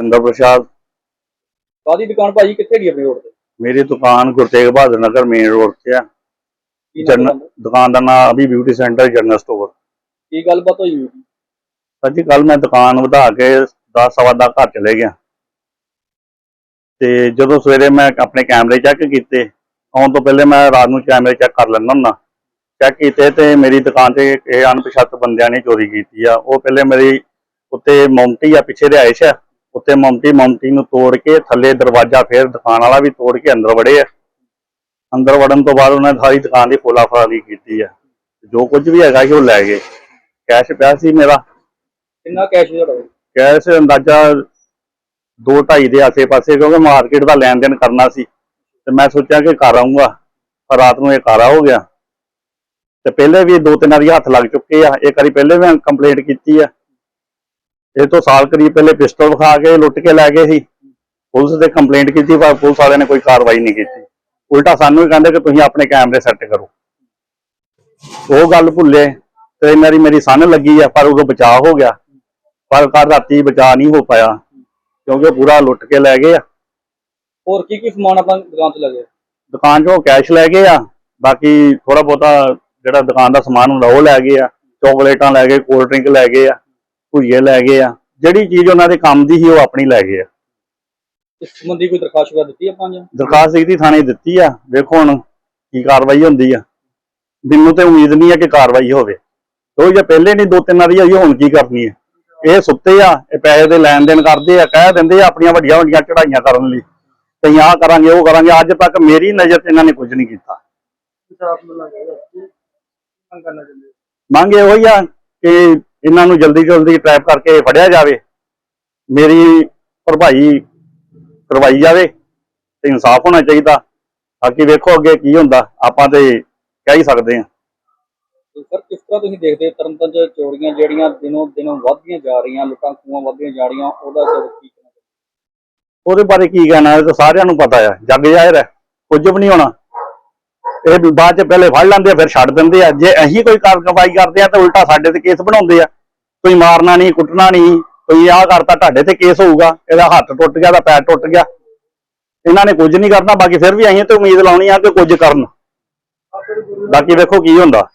ਜਤਿੰਦਰ ਪ੍ਰਸਾਦ। ਕਾਦੀ ਦੁਕਾਨ ਭਾਜੀ? ਕਿੱਥੇ ਗਈ ਆਪਣੀ ਰੋਡ ਤੇ? ਮੇਰੀ ਦੁਕਾਨ ਗੁਰਤੇਗ ਬਹਾਦਰ ਨਗਰ ਮੇਨ ਰੋਡ ਤੇ ਆ। ਕੀ ਨਾਮ ਜਨ ਦੁਕਾਨ ਦਾ ਨਾਮ Abhi beauty centre general store ਕੀ ਗੱਲਬਾਤ ਹੋਈ ਹੋਈ? ਸਰ ਜੀ ਕੱਲ ਮੈਂ ਦੁਕਾਨ ਵਧਾ ਕੇ 10 ਸਵਾ ਦਸ ਘਰ ਚਲੇ ਗਿਆ। ਤੇ ਜਦੋਂ ਸਵੇਰੇ ਮੈਂ ਆਪਣੇ ਕੈਮਰੇ ਚੈੱਕ ਕੀਤੇ ਆਉਣ ਤੋਂ ਪਹਿਲੇ ਮੈਂ ਰਾਤ ਨੂੰ ਕੈਮਰੇ ਚੈੱਕ ਕਰ ਲੈਂਦਾ ਹੁੰਦਾ। ਚੈੱਕ ਕੀਤੇ ਤੇ ਮੇਰੀ ਦੁਕਾਨ ਤੇ ਇਹ ਅਣਪਛਾਤ ਬੰਦਿਆਂ ਨੇ ਚੋਰੀ ਕੀਤੀ ਆ। ਉਹ ਪਹਿਲੇ ਮੇਰੀ ਉੱਤੇ ਮੌਂਟੀ ਆ ਪਿੱਛੇ ਦੇ ਆਇਸ਼ ਆ। ਉੱਤੇ ਮੌਂਟੀ ਮੌਂਟੀ ਨੂੰ ਤੋੜ ਕੇ ਥੱਲੇ ਦਰਵਾਜ਼ਾ ਫੇਰ ਦੁਕਾਨ ਵਾਲਾ ਵੀ ਤੋੜ ਕੇ ਅੰਦਰ ਵੜੇ ਆ। ਅੰਦਰ ਵੜਨ ਤੋਂ ਬਾਅਦ ਉਹਨਾਂ ਨੇ ਸਾਰੀ ਦੁਕਾਨ ਦੀ ਫੋਲਾ ਫਰਾਰੀ ਕੀਤੀ ਆ। ਜੋ ਕੁਝ ਵੀ ਹੈਗਾ ਸੀ ਉਹ ਲੈ ਗਏ। ਕੈਸ਼ ਪਿਆ ਸੀ ਮੇਰਾ। ਕਿੰਨਾ ਕੈਸ਼ ਤੁਹਾਡਾ? ਕੈਸ਼ ਅੰਦਾਜ਼ਾ 2.5 ਦੇ ਆਸੇ-ਪਾਸੇ ਕਿਉਂਕਿ ਮਾਰਕੀਟ ਦਾ ਲੈਣ ਦੇਣ ਕਰਨਾ ਸੀ। ਤੇ ਮੈਂ ਸੋਚਿਆ ਕਿ ਘਰ ਆਉਂਗਾ ਪਰ ਰਾਤ ਨੂੰ ਇਹ ਕਾਰਾ ਹੋ ਗਿਆ। ਤੇ ਪਹਿਲੇ ਵੀ ਦੋ ਤਿੰਨ ਵਾਰੀ ਹੱਥ ਲੱਗ ਚੁੱਕੇ ਆ। ਇੱਕ ਵਾਰੀ ਪਹਿਲੇ ਮੈਂ ਕੰਪਲੇਂਟ ਕੀਤੀ ਆ। ਇਹ ਤੋਂ ਸਾਲ ਕਰੀਬ ਪਹਿਲੇ ਪਿਸਟਲ ਵਿਖਾ ਕੇ ਲੁੱਟ ਕੇ ਲੈ ਗਏ ਸੀ। ਪੁਲਿਸ ਦੇ ਕੰਪਲੇਂਟ ਕੀਤੀ ਪਰ ਪੁਲਿਸ ਵਾਲਿਆਂ ਨੇ ਕੋਈ ਕਾਰਵਾਈ ਨਹੀਂ ਕੀਤੀ। ਉਲਟਾ ਸਾਨੂੰ ਹੀ ਕਹਿੰਦੇ ਕਿ ਤੁਸੀਂ ਆਪਣੇ ਕੈਮਰੇ ਸੈੱਟ ਕਰੋ। ਉਹ ਗੱਲ ਭੁੱਲੇ ਤੇ ਮੇਰੀ ਮੇਰੀ ਸੰਨ ਲੱਗੀ ਆ ਪਰ ਉਦੋਂ ਬਚਾਅ ਹੋ ਗਿਆ। ਪਰ ਕੱਲ ਰਾਤੀ ਬਚਾਅ ਨਹੀਂ ਹੋ ਪਾਇਆ ਕਿਉਂਕਿ ਪੂਰਾ ਲੁੱਟ ਕੇ ਲੈ ਗਏ ਆ। ਹੋਰ ਕੀ ਕੀ ਸਮਾਨ ਆਪਾਂ ਦੁਕਾਨ ਤੇ ਲੱਗੇ ਦੁਕਾਨ 'ਚੋਂ ਕੈਸ਼ ਲੈ ਗਏ ਆ ਬਾਕੀ ਥੋੜਾ ਬਹੁਤਾ ਜਿਹੜਾ ਦੁਕਾਨ ਦਾ ਸਮਾਨ ਹੁੰਦਾ ਉਹ ਲੈ ਗਏ ਆ ਚਾਕਲੇਟਾਂ ਲੈ ਗਏ ਕੋਲਡ ਡਰਿੰਕ ਲੈ ਗਏ ਆ। ਭੁਜੀਏ ਲੈ ਗਏ ਆ ਜਿਹੜੀ ਚੀਜ਼ ਉਹਨਾਂ ਦੇ ਕੰਮ ਦੀ ਸੀ ਉਹ ਆਪਣੀ ਲੈ ਗਏ ਆ। ਇਸ ਸੰਬੰਧੀ ਕੋਈ ਦਰਖਾਸਤ ਵਗੈਰਾ ਦਿੱਤੀ ਆਪਾਂ ਜਾਂ? ਦਰਖਾਸਤ ਕੀਤੀ ਥਾਣੇ ਦਿੱਤੀ ਆ ਵੇਖੋ ਹੁਣ ਕੀ ਕਾਰਵਾਈ ਹੁੰਦੀ ਆ। ਮੈਨੂੰ ਤੇ ਉਮੀਦ ਨਹੀਂ ਆ ਕਿ ਕਾਰਵਾਈ ਹੋਵੇ। ਉਹ ਜੇ ਪਹਿਲੇ ਨਹੀਂ ਦੋ ਤਿੰਨ ਵਾਰੀ ਆਈ ਹੁਣ ਕੀ ਕਰਨੀ ਹੈ ਇਹ ਸੁੱਤੇ ਆ ਇਹ ਪੈਸੇ ਦੇ ਲੈਣ ਦੇਣ ਕਰਦੇ ਆ ਕਹਿ ਦਿੰਦੇ ਆ ਆਪਣੀਆਂ ਵੱਡੀਆਂ ਵੱਡੀਆਂ ਚੜਾਈਆਂ ਕਰਨ ਲਈ ਕਈ ਆਹ ਕਰਾਂਗੇ ਉਹ ਕਰਾਂਗੇ। ਅੱਜ ਤੱਕ ਮੇਰੀ ਨਜ਼ਰ 'ਚ ਇਹਨਾਂ ਨੇ ਕੁਝ ਨਹੀਂ ਕੀਤਾ। ਮੰਗ ਇਹੋ ਹੀ ਆ ਕਿ ਇਹਨਾਂ ਨੂੰ ਜਲਦੀ ਜਲਦੀ ਟ੍ਰੈਪ ਕਰਕੇ ਫੜਿਆ ਜਾਵੇ ਮੇਰੀ ਭਰਪਾਈ ਕਰਵਾਈ ਜਾਵੇ ਤੇ ਇਨਸਾਫ ਹੋਣਾ ਚਾਹੀਦਾ। ਬਾਕੀ ਵੇਖੋ ਅੱਗੇ ਕੀ ਹੁੰਦਾ ਆਪਾਂ ਤੇ ਕਹਿ ਹੀ ਸਕਦੇ ਹਾਂ। ਤੇ ਸਰ ਕਿਸ ਤਰ੍ਹਾਂ ਤੁਸੀਂ ਦੇਖਦੇ ਹੋ ਤਰਨਤਾਰਨ ਚ ਚੋਰੀਆਂ ਜਿਹੜੀਆਂ ਦਿਨੋਂ ਦਿਨੋਂ ਵੱਧਦੀਆਂ ਜਾ ਰਹੀਆਂ ਲੁੱਟਾਂ ਖੂਹਾਂ ਵੱਧਦੀਆਂ ਜਾ ਰਹੀਆਂ ਉਹਦਾ ਤੇ ਕੀ ਕਹਿਣਾ ਉਹਦੇ ਬਾਰੇ ਕੀ ਕਹਿਣਾ ਇਹ ਤਾਂ ਸਾਰਿਆਂ ਨੂੰ ਪਤਾ ਆ ਜੱਗ ਜ਼ਾਹਿਰ ਹੈ ਕੁਝ ਵੀ ਨਹੀਂ ਹੋਣਾ। ਇਹ ਬਾਅਦ ਚ ਪਹਿਲੇ ਫੜ ਲੈਂਦੇ ਆ, ਫਿਰ ਛੱਡ ਦਿੰਦੇ ਆ। ਜੇ ਅਸੀਂ ਕੋਈ ਕਾਰਵਾਈ ਕਰਦੇ ਆ, ਤਾਂ ਉਲਟਾ ਸਾਡੇ ਤੇ ਕੇਸ ਬਣਾਉਂਦੇ ਆ। ਕੋਈ ਮਾਰਨਾ ਨਹੀਂ, ਕੁੱਟਣਾ ਨਹੀਂ, ਕੋਈ ਆਹ ਕਰਤਾ, ਤੁਹਾਡੇ ਤੇ ਕੇਸ ਹੋਊਗਾ। ਇਹਦਾ ਹੱਥ ਟੁੱਟ ਗਿਆ ਦਾ ਪੈਰ ਟੁੱਟ ਗਿਆ। ਇਹਨਾਂ ਨੇ ਕੁਝ ਨਹੀਂ ਕਰਨਾ, ਬਾਕੀ ਫਿਰ ਵੀ ਅਸੀਂ ਤੇ ਉਮੀਦ ਲਾਉਣੀ ਆ ਕਿ ਕੁਝ ਕਰਨ। ਬਾਕੀ ਵੇਖੋ ਕੀ ਹੁੰਦਾ।